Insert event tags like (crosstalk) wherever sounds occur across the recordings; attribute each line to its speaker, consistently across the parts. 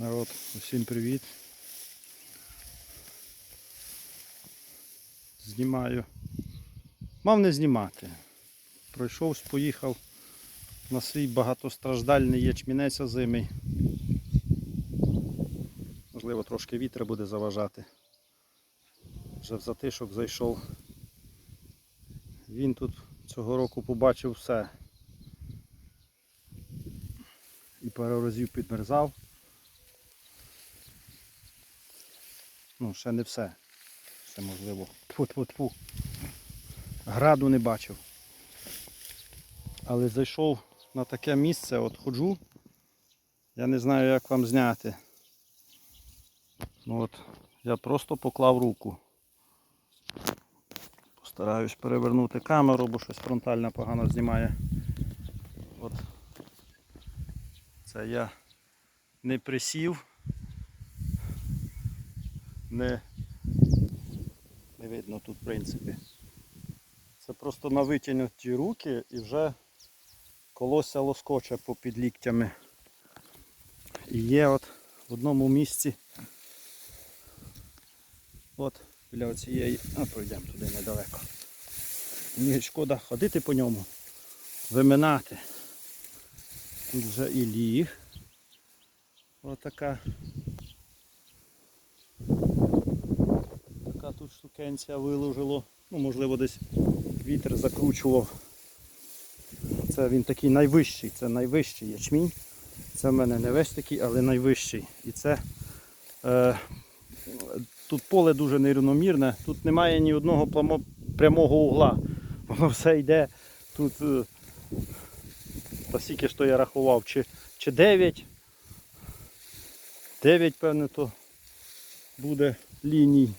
Speaker 1: Народ, усім привіт. Знімаю. Мав не знімати. Пройшовсь, поїхав на свій багатостраждальний ячмінець озимий. Можливо, трошки вітер буде заважати. Вже в затишок зайшов. Він тут цього року побачив все. І пару разів підмерзав. Ну, ще не все. Ще можливо. Тьфу-тьфу-тьфу. Граду не бачив. Але зайшов на таке місце, от ходжу. Я не знаю, як вам зняти. Ну от, я просто поклав руку. Постараюсь перевернути камеру, бо щось фронтальна погано знімає. От. Це я не присів. Не, не видно тут в принципі. Це просто на витягнуті руки і вже колося лоскоче попід ліктями. І є от в одному місці. От біля оцієї, а пройдемо туди недалеко. Мені шкода ходити по ньому, виминати. Тут вже і ліг. Отака. Штукенція виложило. Ну, можливо, десь вітер закручував. Це він такий найвищий, це найвищий ячмінь. Це в мене не весь такий, але найвищий. І це е, тут поле дуже нерівномірне, тут немає ні одного прямого угла. (laughs) Воно все йде тут. Е, та скільки ж то я рахував, чи, чи 9. 9, певне, то буде ліній.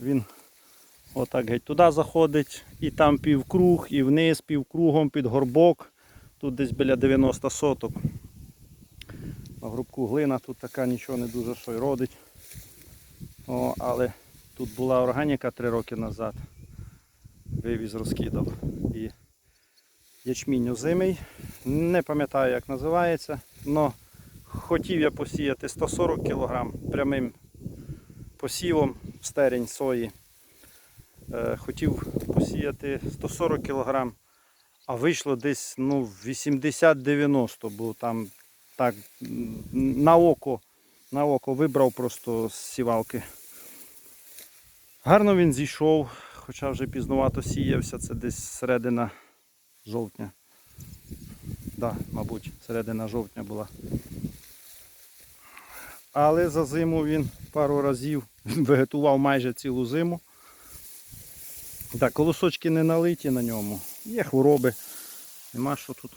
Speaker 1: Він отак геть туди заходить, і там півкруг, і вниз півкругом під горбок. Тут десь біля 90 соток. На грубку глина тут така нічого не дуже що й родить. О, але тут була органіка 3 роки назад. Вивіз розкидав. І ячмінь озимий. Не пам'ятаю як називається, але хотів я посіяти 140 кг прямим посівом стерень сої. Е, Хотів посіяти 140 кг, а вийшло десь ну, 80-90, бо там так на око, на око вибрав просто з сівалки. Гарно він зійшов, хоча вже пізнувато сіявся, це десь середина жовтня. Да, мабуть, середина жовтня була. Але за зиму він пару разів (laughs) вегетував майже цілу зиму. Так, колосочки не налиті на ньому. Є хвороби. Нема що тут.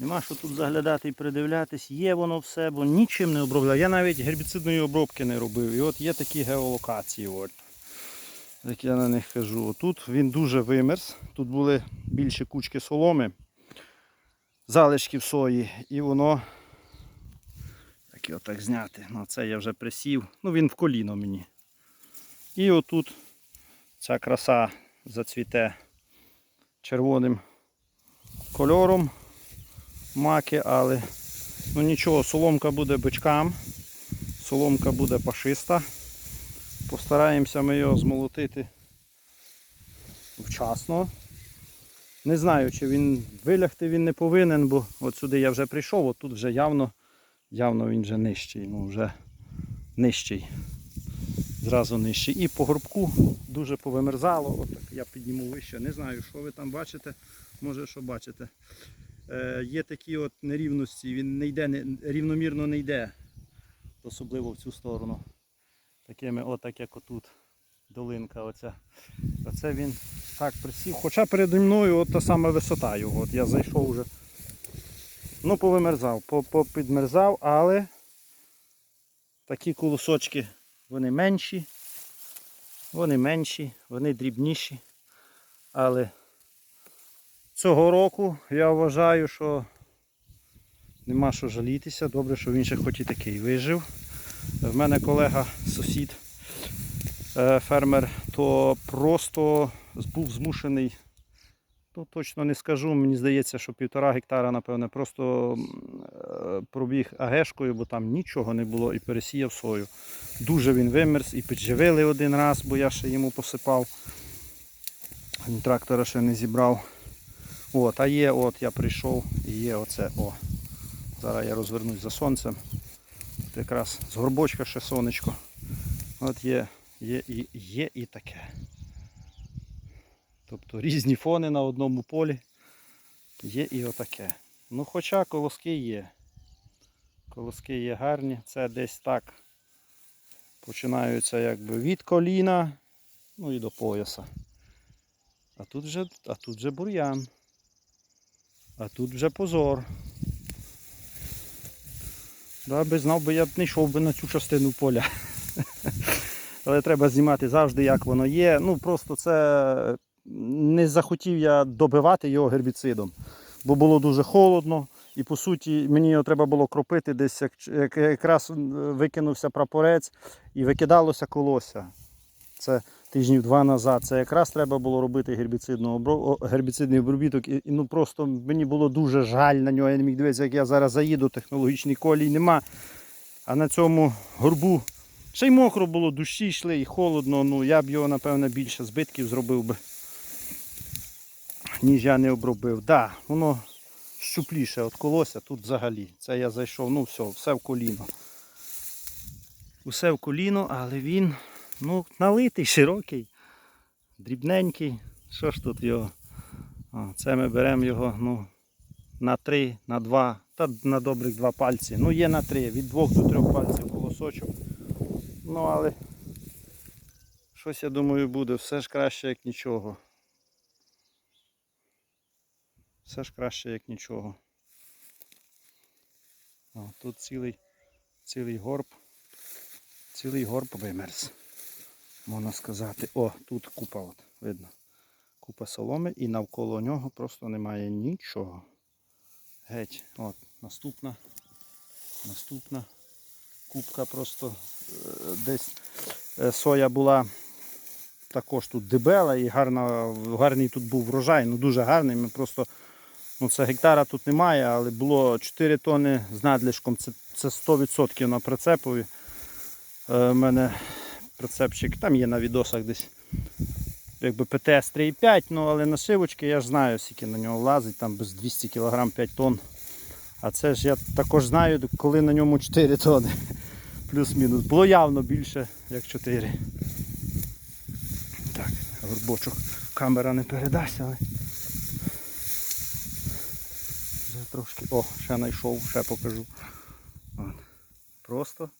Speaker 1: Нема що тут заглядати і придивлятись. Є воно все, бо нічим не обробляв. Я навіть гербіцидної обробки не робив. І от є такі геолокації. От як я на них кажу. Тут він дуже вимерз. Тут були більші кучки соломи, залишків сої, і воно. Так його так зняти. Ну, це я вже присів. Ну він в коліно мені. І отут ця краса зацвіте червоним кольором маки, але ну нічого, соломка буде бичкам, соломка буде пашиста. Постараємося ми його змолотити вчасно. Не знаю, чи він вилягти він не повинен, бо от сюди я вже прийшов, от тут вже явно, явно він вже нижчий, ну вже нижчий. Зразу нижчий. І по горбку дуже повимерзало. От так я підніму вище. Не знаю, що ви там бачите. Може, що бачите. Е, є такі от нерівності, він не йде, не, рівномірно не йде, особливо в цю сторону такими, отак як отут долинка оця. Оце він так присів. Хоча переді мною от та сама висота його. От я зайшов вже. Ну, повимерзав, по- попідмерзав, але такі колосочки вони менші. Вони менші, вони дрібніші. Але цього року я вважаю, що нема що жалітися. Добре, що він ще хоч і такий вижив. В мене колега, сусід, е, фермер, то просто був змушений Ну, точно не скажу. Мені здається, що півтора гектара, напевне, просто е, пробіг агешкою, бо там нічого не було і пересіяв сою. Дуже він вимерз і підживили один раз, бо я ще йому посипав. Трактора ще не зібрав. От, а є, от я прийшов і є оце. О. Зараз я розвернусь за сонцем. От якраз з горбочка ще сонечко. От є, є, і, є і таке. Тобто різні фони на одному полі. Є і отаке. Ну хоча колоски є. Колоски є гарні. Це десь так починаються якби від коліна, ну і до пояса. А тут вже, а тут вже бур'ян. А тут вже позор. Да, би знав би, я б не йшов би на цю частину поля. (laughs) Але треба знімати завжди, як воно є. Ну просто це не захотів я добивати його гербіцидом, бо було дуже холодно. І по суті мені його треба було кропити десь, як, як якраз викинувся прапорець і викидалося колося. Це тижнів два назад. Це якраз треба було робити гербіцидний обробіток. І, ну просто мені було дуже жаль на нього. Я не міг дивитися, як я зараз заїду, технологічний колій нема. А на цьому горбу ще й мокро було, душі йшли і холодно. Ну я б його, напевно, більше збитків зробив би, ніж я не обробив. Так, да, воно щупліше від колося тут взагалі. Це я зайшов, ну все, все в коліно. Усе в коліно, але він ну, налитий, широкий, дрібненький. Що ж тут його? О, це ми беремо його ну, на три, на два, та на добрих два пальці. Ну є на три, від двох до трьох пальців колосочок. Ну але щось я думаю буде, все ж краще, як нічого. Все ж краще, як нічого. О, тут цілий, цілий горб. Цілий горб вимерз. Можна сказати. О, тут купа, от, видно. Купа соломи і навколо нього просто немає нічого. Геть. От, наступна. Наступна купка просто е, десь е, соя була також тут дебела і гарна, гарний тут був врожай, ну дуже гарний. Ми просто, ну це гектара тут немає, але було 4 тони з надлишком. Це, це 100% на прицепові. Е, У мене прицепчик, там є на відосах десь якби ПТС 3,5, ну але нашивочки я ж знаю, скільки на нього влазить, там без 200 кг 5 тонн. А це ж я також знаю, коли на ньому 4 тонни. Плюс-мінус. Було явно більше, як 4. Так, горбочок камера не передасть, але. Вже трошки. О, ще знайшов, ще покажу. От. Просто,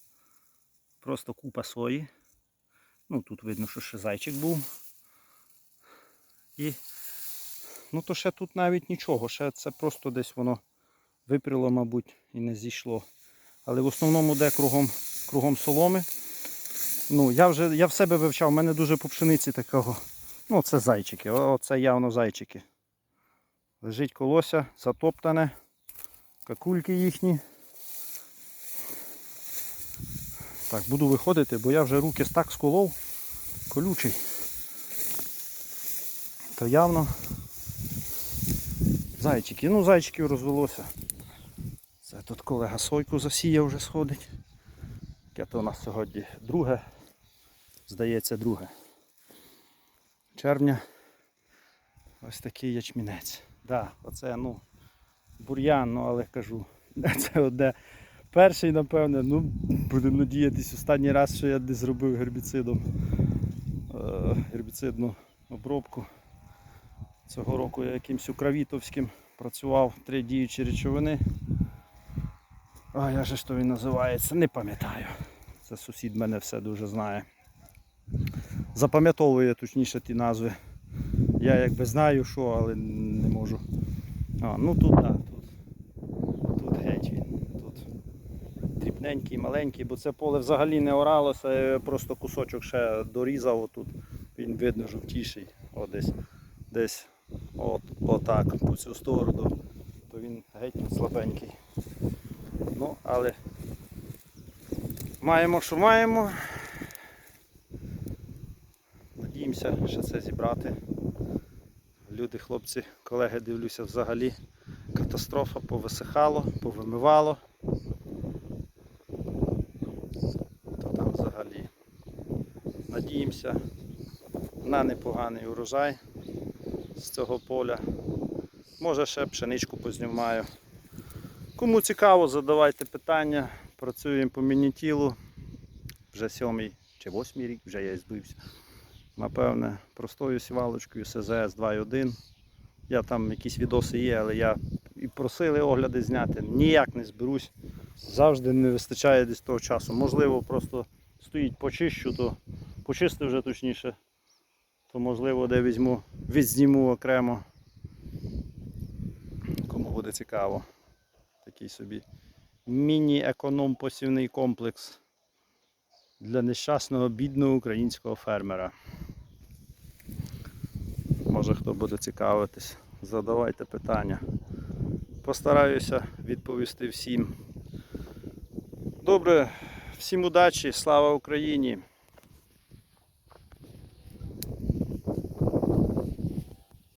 Speaker 1: просто купа сої. Ну тут видно, що ще зайчик був. І ну то ще тут навіть нічого, ще це просто десь воно випріло, мабуть, і не зійшло. Але в основному де кругом, кругом соломи. Ну, я вже я в себе вивчав, у мене дуже по пшениці такого. Ну, це зайчики, о, це явно зайчики. Лежить колося, затоптане, какульки їхні. Так, буду виходити, бо я вже руки так сколов, колючий. То явно зайчики. Ну, зайчиків розвелося. Це тут колега сойку засіяв вже сходить. Яке то у нас сьогодні друге, здається, друге. Червня. Ось такий ячмінець. Да, оце, ну, бур'ян, ну але кажу, (laughs) це одне. Перший, напевне, ну, будемо надіятись, останній раз, що я десь зробив гербіцидом. Е, гербіцидну обробку. Цього року я якимсь укравітовським працював три діючі речовини. А як же то він називається? Не пам'ятаю. Це сусід мене все дуже знає. Запам'ятовує точніше ті назви. Я якби знаю що, але не можу. А, ну тут так, тут, тут геть він. Тут дрібненький, маленький, бо це поле взагалі не оралося, я просто кусочок ще дорізав отут. Він видно жовтіший. О, десь, десь от, отак, по цю сторону. То він геть слабенький. Ну, але маємо, що маємо. Надіємося ще це зібрати. Люди, хлопці, колеги, дивлюся, взагалі катастрофа, повисихало, повимивало. То там взагалі. Надіємося на непоганий урожай з цього поля. Може ще пшеничку познімаю. Кому цікаво, задавайте питання. Працюємо по мінітілу. Вже сьомий чи восьмий рік, вже я збився. Напевне, простою сівалочкою СЗС 2.1. Я там якісь відоси є, але я і просили огляди зняти. Ніяк не зберусь. Завжди не вистачає десь того часу. Можливо, просто стоїть почищу, то почистив вже точніше. То можливо де візьму, відзніму окремо. Кому буде цікаво. Такий собі міні-економ посівний комплекс для нещасного бідного українського фермера. Може хто буде цікавитись, задавайте питання. Постараюся відповісти всім. Добре, всім удачі, слава Україні!